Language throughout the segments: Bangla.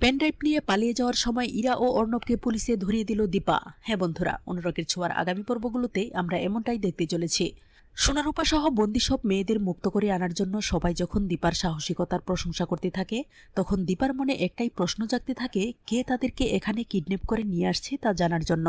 পেনড্রাইভ নিয়ে পালিয়ে যাওয়ার সময় ইরা ও অর্ণবকে পুলিশে ধরিয়ে দিল দীপা। হ্যাঁ বন্ধুরা, অনুরাগের ছোঁয়ার আগামী পর্বগুলোতে আমরা এমনটাই দেখতে চলেছি। সোনারূপা সহ বন্দি সব মেয়েদের মুক্ত করে আনার জন্য সবাই যখন দীপার সাহসিকতার প্রশংসা করতে থাকে, তখন দীপার মনে একটাই প্রশ্ন জাগতে থাকে, কে তাদেরকে এখানে কিডন্যাপ করে নিয়ে আসছে তা জানার জন্য।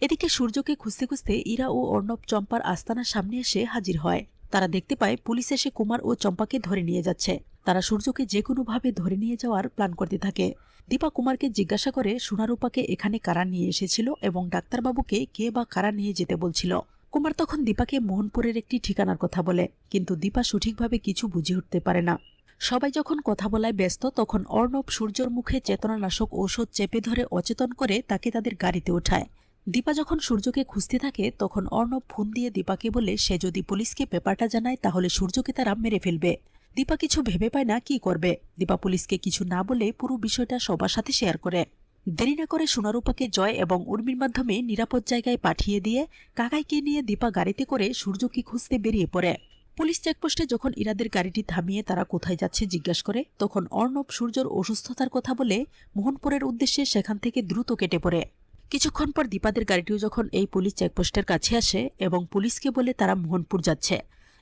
এদিকে সূর্যকে খুঁজতে খুঁজতে ইরা ও অর্ণব চম্পার আস্তানার সামনে এসে হাজির হয়। তারা দেখতে পায় পুলিশ এসে কুমার ও চম্পাকে ধরে নিয়ে যাচ্ছে। তারা সূর্যকে যে কোনোভাবে ধরে নিয়ে যাওয়ার প্ল্যান করতে থাকে। দীপা কুমারকে জিজ্ঞাসা করে সোনারূপাকে এখানে কারা নিয়ে এসেছিল এবং ডাক্তারবাবুকে কে বা কারা নিয়ে যেতে বলছিল। কুমার তখন দীপাকে মোহনপুরের একটি ঠিকানার কথা বলে, কিন্তু দীপা সঠিকভাবে কিছু বুঝে উঠতে পারে না। সবাই যখন কথা বলায় ব্যস্ত, তখন অর্ণব সূর্যর মুখে চেতনানাশক ঔষধ চেপে ধরে অচেতন করে তাকে তাদের গাড়িতে ওঠায়। দীপা যখন সূর্যকে খুঁজতে থাকে, তখন অর্ণব ফোন দিয়ে দীপাকে বলে, সে যদি পুলিশকে পেপারটা জানায়, তাহলে সূর্যকে তারা মেরে ফেলবে। দীপা কিছু ভেবে পায় না কি করবে। দীপা পুলিশকে কিছু না বলে পুরো বিষয়টা সবার সাথে শেয়ার করে। দেরি না করে সোনারূপাকে জয় এবং উর্মির মাধ্যমে নিরাপদ জায়গায় পাঠিয়ে দিয়ে কাকাইকে নিয়ে দীপা গাড়িতে করে সূর্যকে খুঁজতে বেরিয়ে পড়ে। পুলিশ চেকপোস্টে যখন ইরাদের গাড়িটি থামিয়ে তারা কোথায় যাচ্ছে জিজ্ঞাসা করে, তখন অর্ণব সূর্যর অসুস্থতার কথা বলে মোহনপুরের উদ্দেশ্যে সেখান থেকে দ্রুত কেটে পড়ে। কিছুক্ষণ পর দীপাদের গাড়িটিও যখন এই পুলিশ চেকপোস্টের কাছে আসে এবং পুলিশকে বলে তারা মোহনপুর যাচ্ছে।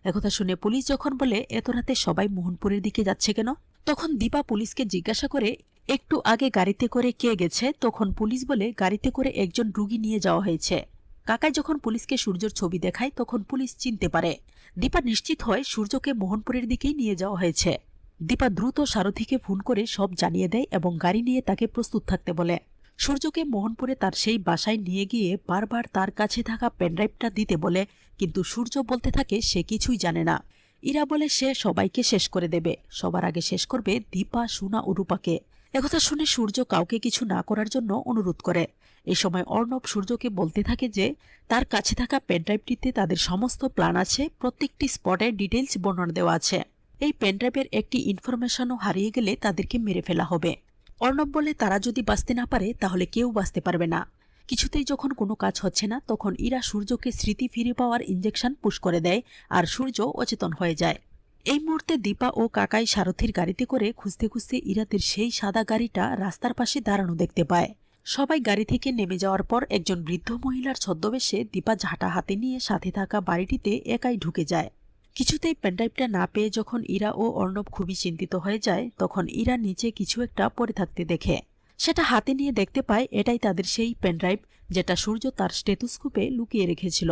একথা শুনে পুলিশ যখন বলে, এত রাতে সবাই মোহনপুরের দিকে যাচ্ছে কেন? তখন দীপা পুলিশকে জিজ্ঞাসা করে, একটু আগে গাড়িতে করে কে গেছে? তখন পুলিশ বলে, গাড়িতে করে একজন রুগী নিয়ে যাওয়া হয়েছে। কাকাই যখন পুলিশকে সূর্যর ছবি দেখায়, তখন পুলিশ চিনতে পারে, দীপা নিশ্চিত হয় সূর্যকে মোহনপুরের দিকেই নিয়ে যাওয়া হয়েছে। দীপা দ্রুত সারথীকে ফোন করে সব জানিয়ে দেয় এবং গাড়ি নিয়ে তাকে প্রস্তুত থাকতে বলে। সূর্যকে মোহনপুরে তার সেই বাসায় নিয়ে গিয়ে বারবার তার কাছে থাকা পেনড্রাইভটা দিতে বলে, কিন্তু সূর্য বলতে থাকে সে কিছুই জানে না। ইরা বলে সে সবাইকে শেষ করে দেবে। সবার আগে শেষ করবে দীপা, সুনা ও রূপাকে। একথা শুনে সূর্য কাউকে কিছু না করার জন্য অনুরোধ করে। এ সময় অর্ণব সূর্যকে বলতে থাকে যে, তার কাছে থাকা পেনড্রাইভটিতে তাদের সমস্ত প্ল্যান আছে, প্রত্যেকটি স্পটের ডিটেলস বর্ণনা দেওয়া আছে। এই পেনড্রাইভের একটি ইনফরমেশনও হারিয়ে গেলে তাদেরকে মেরে ফেলা হবে। অর্ণব বলে, তারা যদি বাঁচতে না পারে, তাহলে কেউ বাঁচতে পারবে না। কিছুতেই যখন কোনো কাজ হচ্ছে না, তখন ইরা সূর্যকে স্মৃতি ফিরে পাওয়ার ইঞ্জেকশন পুশ করে দেয় আর সূর্য অচেতন হয়ে যায়। এই মুহূর্তে দীপা ও কাকাই সারথীর গাড়িতে করে খুঁজতে খুঁজতে ইরাদের সেই সাদা গাড়িটা রাস্তার পাশে দাঁড়ানো দেখতে পায়। সবাই গাড়ি থেকে নেমে যাওয়ার পর একজন বৃদ্ধ মহিলার ছদ্মবেশে দীপা ঝাঁটা হাতে নিয়ে সাথে থাকা বাড়িটিতে একাই ঢুকে যায়। কিছুতেই পেনড্রাইভটা না পেয়ে যখন ইরা ও অর্ণব খুবই চিন্তিত হয়ে যায়, তখন ইরা নিচে কিছু একটা পড়ে থাকতে দেখে। সেটা হাতে নিয়ে দেখতে পায়, এটাই তাদের সেই পেনড্রাইভ যেটা সূর্য তার স্টেথোস্কোপে লুকিয়ে রেখেছিল।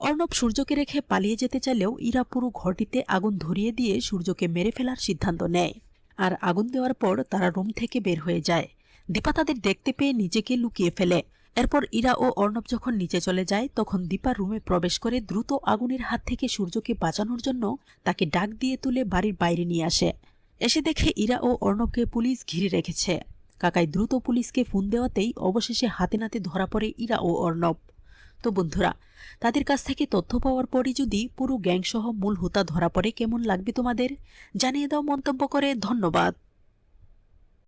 অর্ণব সূর্যকে রেখে পালিয়ে যেতে চাইলেও ইরা পুরো ঘরটিতে আগুন ধরিয়ে দিয়ে সূর্যকে মেরে ফেলার সিদ্ধান্ত নেয়। আর আগুন দেওয়ার পর তারা রুম থেকে বের হয়ে যায়। দীপা তাদের দেখতে পেয়ে নিজেকে লুকিয়ে ফেলে। এরপর ইরা ও অর্ণব যখন নিচে চলে যায়, তখন দীপা রুমে প্রবেশ করে দ্রুত আগুনের হাত থেকে সূর্যকে বাঁচানোর জন্য তাকে ডাক দিয়ে তুলে বাড়ির বাইরে নিয়ে আসে। এসে দেখে ইরা ও অর্ণবকে পুলিশ ঘিরে রেখেছে। কাকাই দ্রুত পুলিশকে ফোন দেওয়াতেই অবশেষে হাতে নাতে ধরা পড়ে ইরা ও অর্ণব। তো বন্ধুরা, তাদের কাছ থেকে তথ্য পাওয়ার পরই যদি পুরো গ্যাংসহ মূল হোতা ধরা পড়ে, কেমন লাগবে তোমাদের? জানিয়ে দাও মন্তব্য করে, ধন্যবাদ।